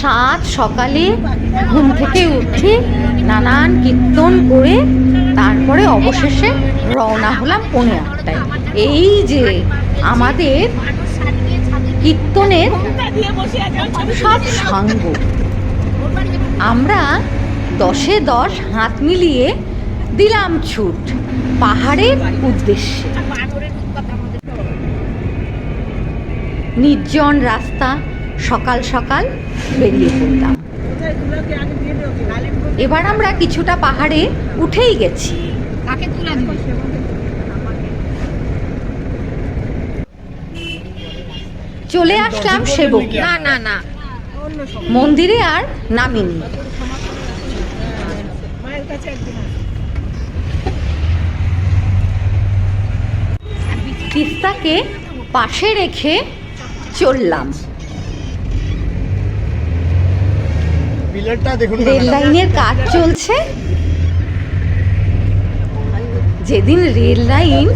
সাত সকালে ঘুম থেকে উঠে নানান কীর্তন করে তারপরে অবশেষে রওনা হলাম পৌনে আটটায়। এই যে আমাদের কীর্তনের সব সাঙ্গ। আমরা দশে দশ হাত মিলিয়ে দিলাম ছুট পাহাড়ের উদ্দেশ্যে। নির্জন রাস্তা সকাল সকাল বেরিয়ে পড়লাম এবার আমরা কিছুটা পাহাড়ে উঠেই গেছি। কাকে তুলে দিবি চলে আসলাম সেবক। না না না। মন্দিরে আর নামিনি। তিস্তাকে পাশে রেখে চললাম। রেল লাইনের কাজ চলছে। যেদিন রেল লাইন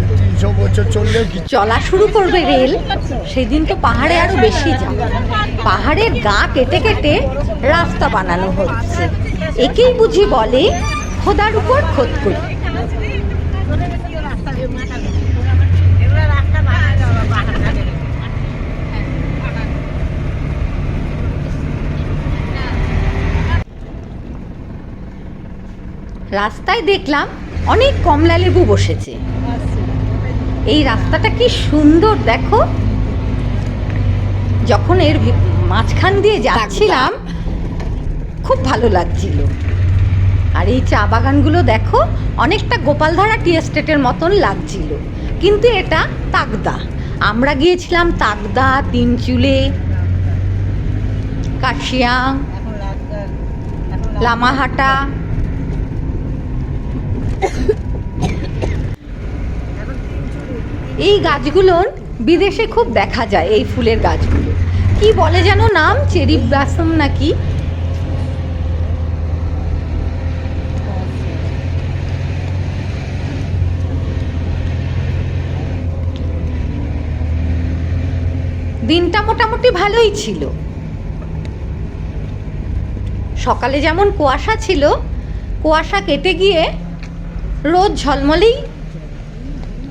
চলা শুরু করবে রেল সেদিন তো পাহাড়ে আরও বেশি যাবে পাহাড়ের গা কেটে কেটে রাস্তা বানানো হচ্ছে। একেই বুঝি বলে খোদার উপর খোদ করি। রাস্তায় দেখলাম অনেক কমলা লেবু বসেছে। এই রাস্তাটা কি সুন্দর দেখো। যখন এর মাঝখান দিয়ে যাচ্ছিলাম, খুব ভালো লাগছিল। আর এই চা বাগানগুলো দেখো, অনেকটা গোপালধারা টি এস্টেটের মতন লাগছিল। কিন্তু এটা তাকদা। আমরা গিয়েছিলাম তাকদা, তিনচুলে, কাশিয়াং, লামাহাটা এই গাছগুলোর বিদেশে খুব দেখা যায়, এই ফুলের গাছগুলো। কি বলে যেন নাম? চেরি ব্লাসম নাকি? দিনটা মোটামুটি ভালোই ছিল। সকালে যেমন কুয়াশা ছিল, কুয়াশা কেটে গিয়ে রোদ ঝলমলেই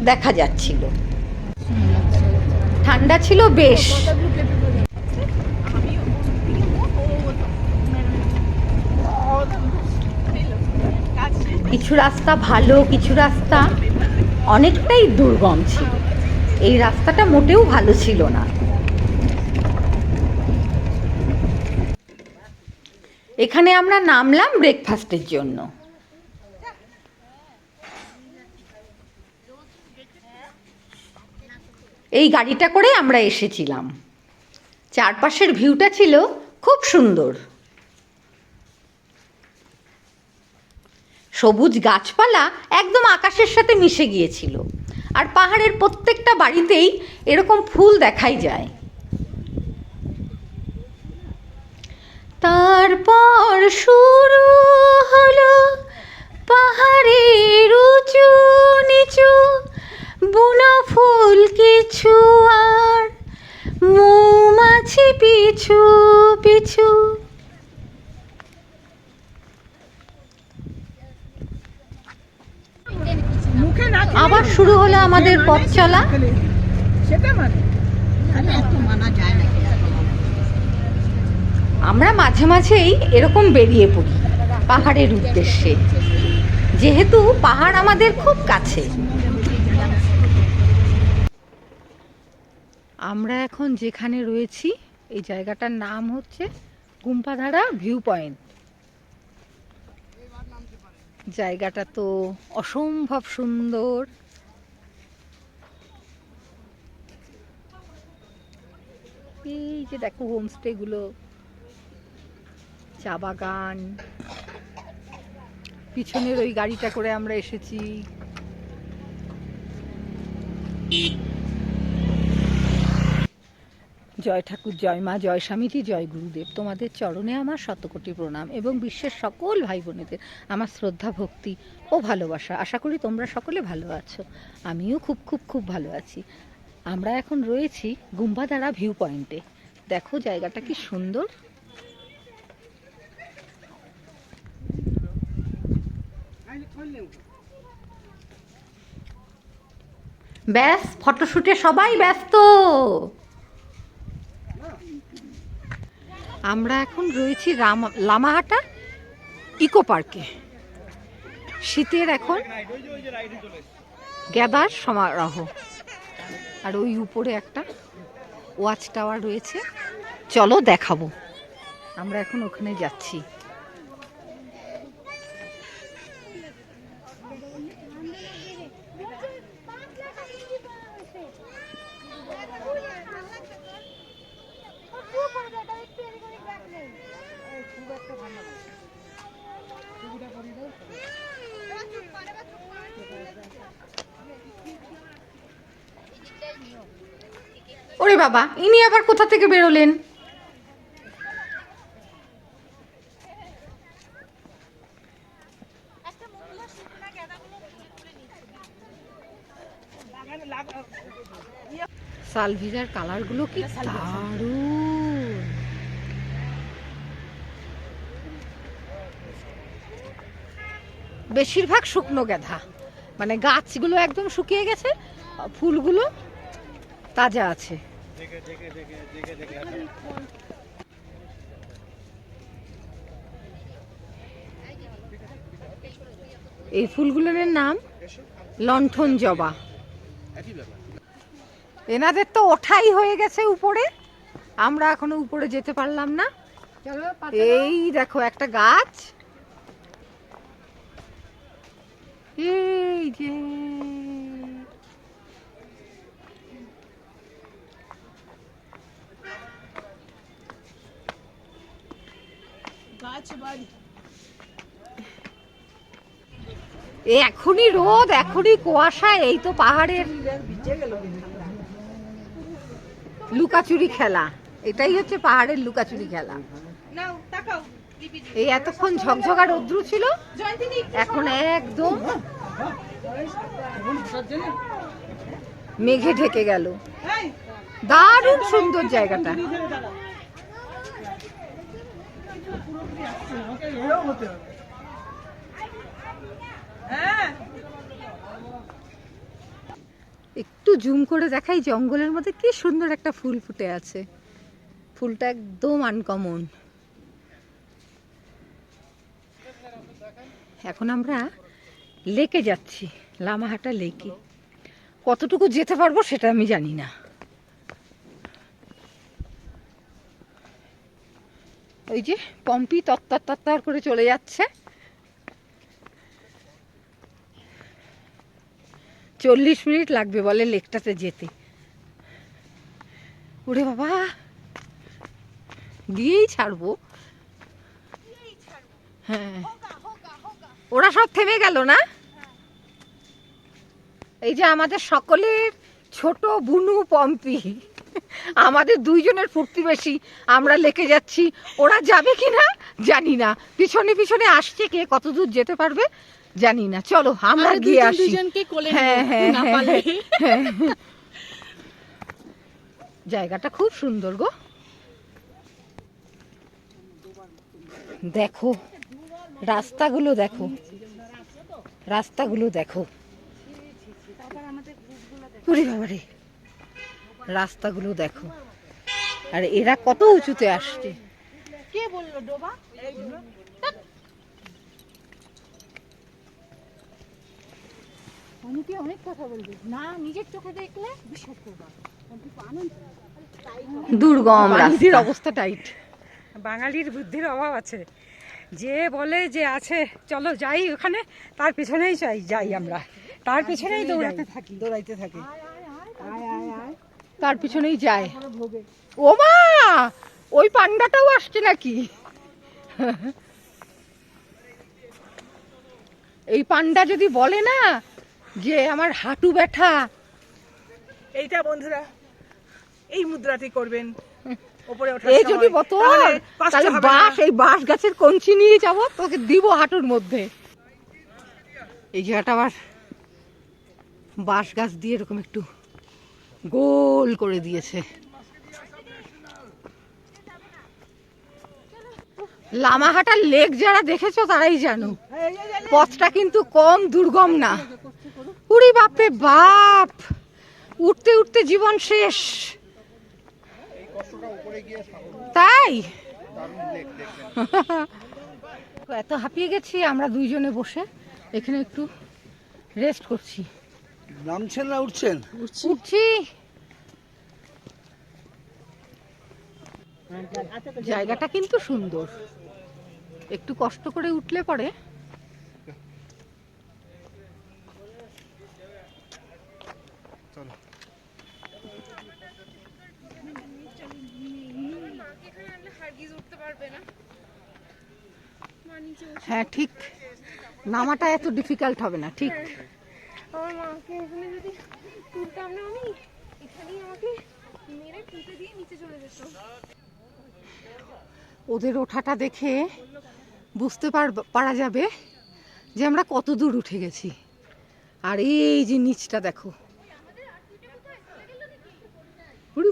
দেখা যাচ্ছিল। ঠান্ডা ছিল বেশ। কিছু রাস্তা ভালো, কিছু রাস্তা অনেকটাই দুর্গম ছিল। এই রাস্তাটা মোটেও ভালো ছিল না। এখানে আমরা নামলাম ব্রেকফাস্টের জন্য। এই গাড়িটা করে আমরা এসেছিলাম। চারপাশের ভিউটা ছিল খুব সুন্দর। সবুজ গাছপালা একদম আকাশের সাথে মিশে গিয়েছিল। আর পাহাড়ের প্রত্যেকটা বাড়িতেই এরকম ফুল দেখাই যায়। তারপর শুরু হলো পাহাড়ের উঁচু নিচু বুনো ফুল কিছু আর মৌমাছি পিছু পিছু। আবার শুরু হলো আমাদের পথ চলা। সেটা মানে। আরে এত মানা যায় না আমরা মাঝে মাঝেই এরকম বেরিয়ে পড়ি পাহাড়ের উদ্দেশ্যে। যেহেতু পাহাড় আমাদের খুব কাছে আমরা এখন যেখানে রয়েছি, এই জায়গাটার নাম হচ্ছে গুম্পাধারা ভিউ পয়েন্ট জায়গাটা তো অসম্ভব সুন্দর। এই যে দেখো হোমস্টেগুলো চা বাগান। পিছনের ওই গাড়িটা করে আমরা এসেছি। জয় ঠাকুর, জয় মা, জয় স্বামীজি, জয় গুরুদেব। তোমাদের চরণে আমার শতকোটি প্রণাম এবং বিশ্বের সকল ভাই বোনেদের আমার শ্রদ্ধা, ভক্তি ও ভালোবাসা। আশা করি তোমরা সকলে ভালো আছো। আমিও খুব খুব খুব ভালো আছি। আমরা এখন রয়েছি গুম্বাদারা ভিউ পয়েন্টে। দেখো জায়গাটা কি সুন্দর। ব্যাস, ফটোশুটে সবাই ব্যস্ত। আমরা এখন রয়েছি রাম, লামাহাটা ইকো পার্কে। শীতের এখন গ্যাদার সমারোহ। আর ওই উপরে একটা ওয়াচ টাওয়ার রয়েছে। চলো দেখাবো। আমরা এখন ওখানে যাচ্ছি। ওরে বাবা, ইনি আবার কোথা থেকে বেরোলেন? সালভিজার কালারগুলো কি দারুণ। বেশিরভাগ শুকনো গাঁদা মানে গাছগুলো একদম শুকিয়ে গেছে, ফুলগুলো তাজা আছে। এই ফুলগুলোর নাম লণ্ঠন জবা। এনাদের তো ওঠাই হয়ে গেছে উপরে। আমরা এখনও উপরে যেতে পারলাম না। এই দেখো একটা গাছ। এই যে এখনই রোদ এখনই কুয়াশা এই তো পাহাড়ের লুকাচুরি খেলা। এটাই হচ্ছে পাহাড়ের লুকাচুরি খেলা। এই এতক্ষণ ঝকঝকা রৌদ্র ছিল এখন একদম মেঘে ঢেকে গেল। দারুণ সুন্দর জায়গাটা। হ্যাঁ। একটু জুম করে দেখাই জঙ্গলের মধ্যে কি সুন্দর একটা ফুল ফুটে আছে। ফুলটা একদম আনকমন এখন আমরা লেকে যাচ্ছি, লামাহাটা লেকে কতটুকু যেতে পারব সেটা আমি জানি না। ওই যে পম্পি তত্তর তত্তর করে চলে যাচ্ছে। চল্লিশ মিনিট লাগবে বলে লেকটাতে যেতে। ওরে বাবা, দিয়েই ছাড়বো। হ্যাঁ। ওরা সব থেমে গেল না? এই যে আমাদের সকলের ছোট বুনু পম্পি। আমাদের দুইজনের ফুর্তি বেশি আমরা লেকে যাচ্ছি। ওরা যাবে কি না জানি না। পিছনে পিছনে আসছে কে কত দূর যেতে পারবে জানি না। চলো আমরা গিয়ে আসি। হ্যাঁ হ্যাঁ হ্যাঁ, হ্যাঁ। জায়গাটা খুব সুন্দর গো। দেখো রাস্তাগুলো দেখো। রাস্তাগুলো দেখো। ওরে বাবারে। রাস্তাগুলো দেখো। আর এরা কত উঁচুতে আসছে। কে বলল ডোবা? অনেকে অনেক কথা বলবে। না নিজের চোখে দেখলে বিশ্বাস করবা। দুর্গম বাঙালির রাস্তা অবস্থা টাইট। বাঙালির বুদ্ধির অভাব আছে। যে বলে যে আছে চলো যাই ওখানে তার পেছনেই চাই যাই আমরা। তার পেছনেই দৌড়াতে থাকি। দৌড়াইতে থাকে। তার পিছনেই যায়। ও মা ওই পান্ডাটাও আসছে নাকি? এই পান্ডা যদি বলে না যে আমার হাঁটু ব্যথা। এইটা বন্ধুরা এই মুদ্রাটি করবেন। ওঠার এই যদি সময়। তাহলে। বাঁশ এই বাঁশ গাছের কঞ্চি নিয়ে যাব তোকে দিব হাঁটুর মধ্যে। এই জায়গাটা আবার বাঁশ গাছ দিয়ে এরকম একটু গোল করে দিয়েছে। লামাহাটার লেক যারা দেখেছ তারাই জানো, পথটা কিন্তু কম দুর্গম না। উড়ি বাপরে বাপ! উঠতে উঠতে জীবন শেষ। তাই? এত হাঁপিয়ে গেছি, আমরা দুইজনে বসে এখানে একটু রেস্ট করছি। নামছেন না উঠছেন? উঠছি। জায়গাটা কিন্তু সুন্দর। একটু কষ্ট করে উঠলে পরে। হ্যাঁ ঠিক। নামাটা এত ডিফিকাল্ট হবে না ঠিক। আমার মাকে এখানে যদি তুলতাম না আমি, এখানেই আমাকে মেরে তুলতে দিয়ে নিচে চলে যেত। ওদের ওঠাটা দেখে বুঝতে পার যাবে যে আমরা কত দূর উঠে গেছি। আর এই যে নিচটা দেখো।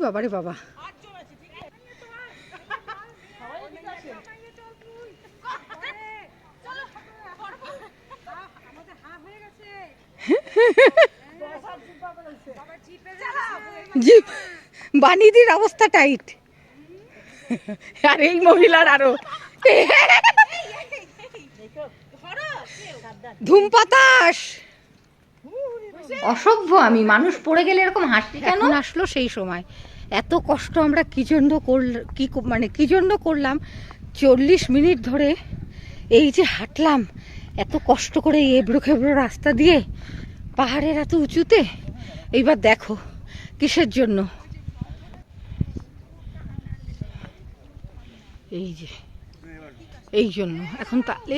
বাবা রে বাবা। জিপ। বানিদির অবস্থা টাইট। আর এই মহিলার আরও। ধূমপাতাস। অসভ্য আমি মানুষ পড়ে গেলে এরকম হাসি কেন? আসলো সেই সময়। এত কষ্ট আমরা কি জন্য করল কি মানে কি জন্য করলাম? চল্লিশ মিনিট ধরে এই যে হাঁটলাম এত কষ্ট করে এবড়ো খেবড়ো রাস্তা দিয়ে পাহাড়ের এত উঁচুতে? এইবার দেখো, কিসের জন্য? এই যে, এই জন্য। এখন তাহলে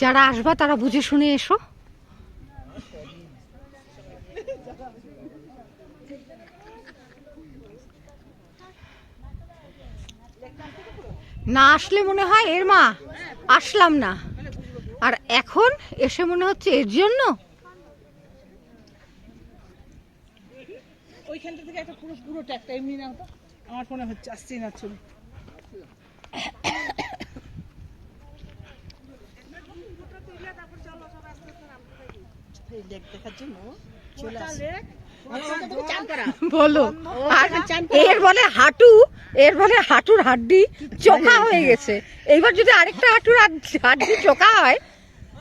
যারা আসবা, তারা বুঝে শুনে এসো। না আসলে মনে হয় এর মা, আসলাম না। আর এখন এসে মনে হচ্ছে এর জন্য? ওইখানটা থেকে একটা পুরো পুরোটা একটা এমনি না হতো আমার ফোনে হচ্ছে আসছে না ছবি। বলো। এর বলে হাঁটু এর বলে হাঁটুর হাড্ডি চোখা হয়ে গেছে। এইবার যদি আরেকটা হাঁটুর হাড- হাড্ডি চোখা হয়।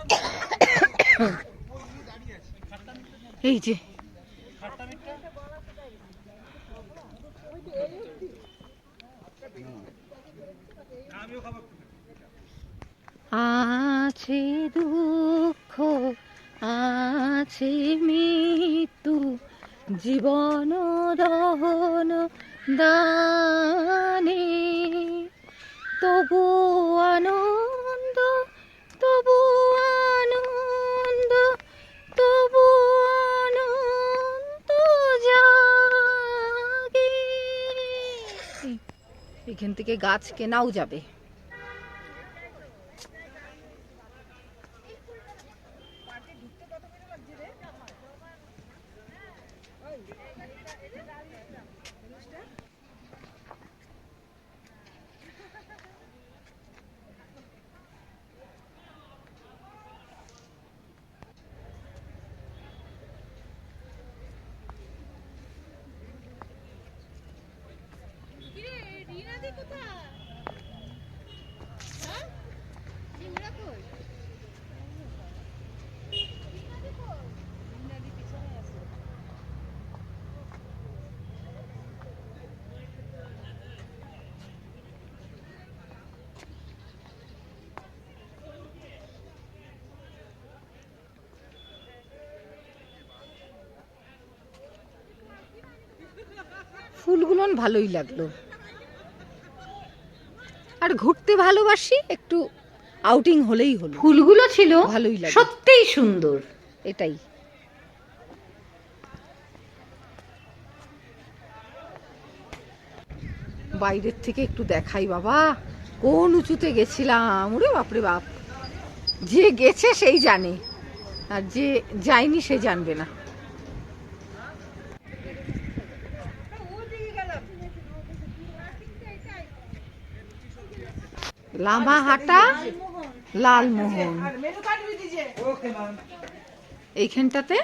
এই যে আছে দুঃখ, আছে মৃত্যু, জীবন দহন দানে। তবু আনন্দ তবু আনন্দ তবু আনন্দ জাগে। এখান থেকে গাছ কেনাও যাবে। ফুলগুলো ভালোই লাগল। আর ঘুরতে ভালোবাসি একটু আউটিং হলেই হলো। ফুলগুলো ছিল ভালোই লাগে। সত্যিই সুন্দর। এটাই। বাইরের থেকে একটু দেখাই বাবা কোন উঁচুতে গেছিলাম? ওরে বাপরে বাপ। যে গেছে সেই জানে আর যে যায়নি সে জানবে না। লামা হাটা লালমোহন এইখানটাতে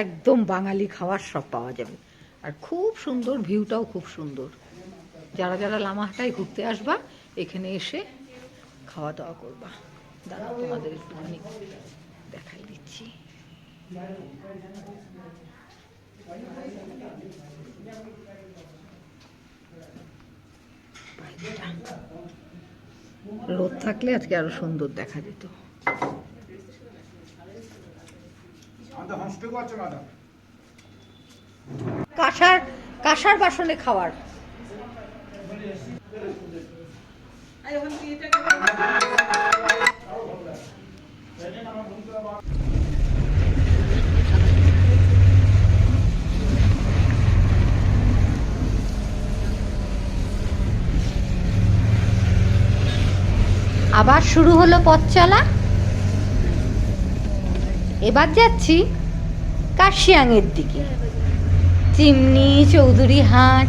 একদম বাঙালি খাবার সব পাওয়া যাবে। আর খুব সুন্দর ভিউটাও খুব সুন্দর। যারা যারা লামাহাটায় ঘুরতে আসবা এখানে এসে খাওয়া দাওয়া করবা। দাদা তোমাদের অনেক দেখাই দিচ্ছি। Thank you. রোদ থাকলে আজকে আরও সুন্দর দেখা যেত। কাঁসার কাঁসার বাসনে খাওয়ার। আবার শুরু হলো পথ চলা? এবার যাচ্ছি কাশিয়াংয়ের দিকে। চিমনি, চৌধুরী হাট,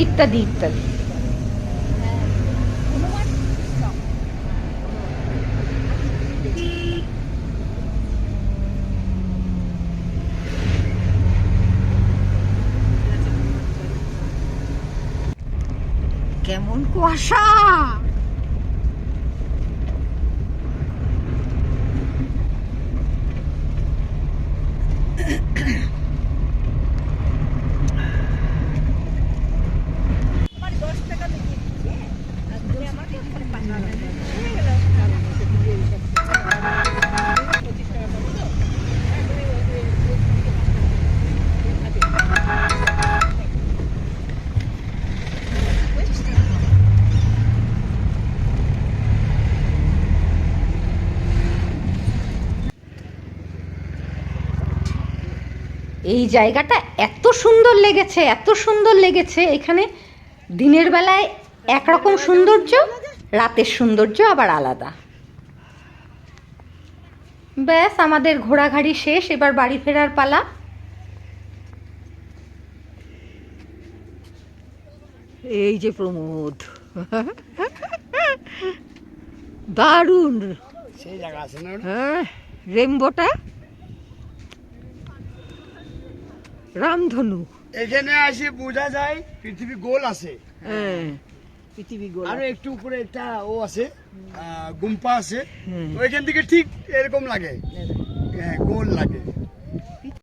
ইত্যাদি ইত্যাদি। কেমন কুয়াশা? এই জায়গাটা এত সুন্দর লেগেছে এত সুন্দর লেগেছে। এখানে দিনের বেলায় একরকম সৌন্দর্য রাতের সৌন্দর্য আবার আলাদা। ব্যাস আমাদের ঘোরাঘাড়ি শেষ এবার বাড়ি ফেরার পালা। এই যে প্রমোদ। দারুণ। সেই জায়গা আছে না? হ্যাঁ রেমবোটা। রামধনু। এখানে আসে বোঝা যায় পৃথিবী গোল আছে। হ্যাঁ। পৃথিবী গোল। আরও একটু উপরে একটা ও আছে আহ, গুম্পা আছে। ওইখান থেকে ঠিক এরকম লাগে। হ্যাঁ গোল লাগে।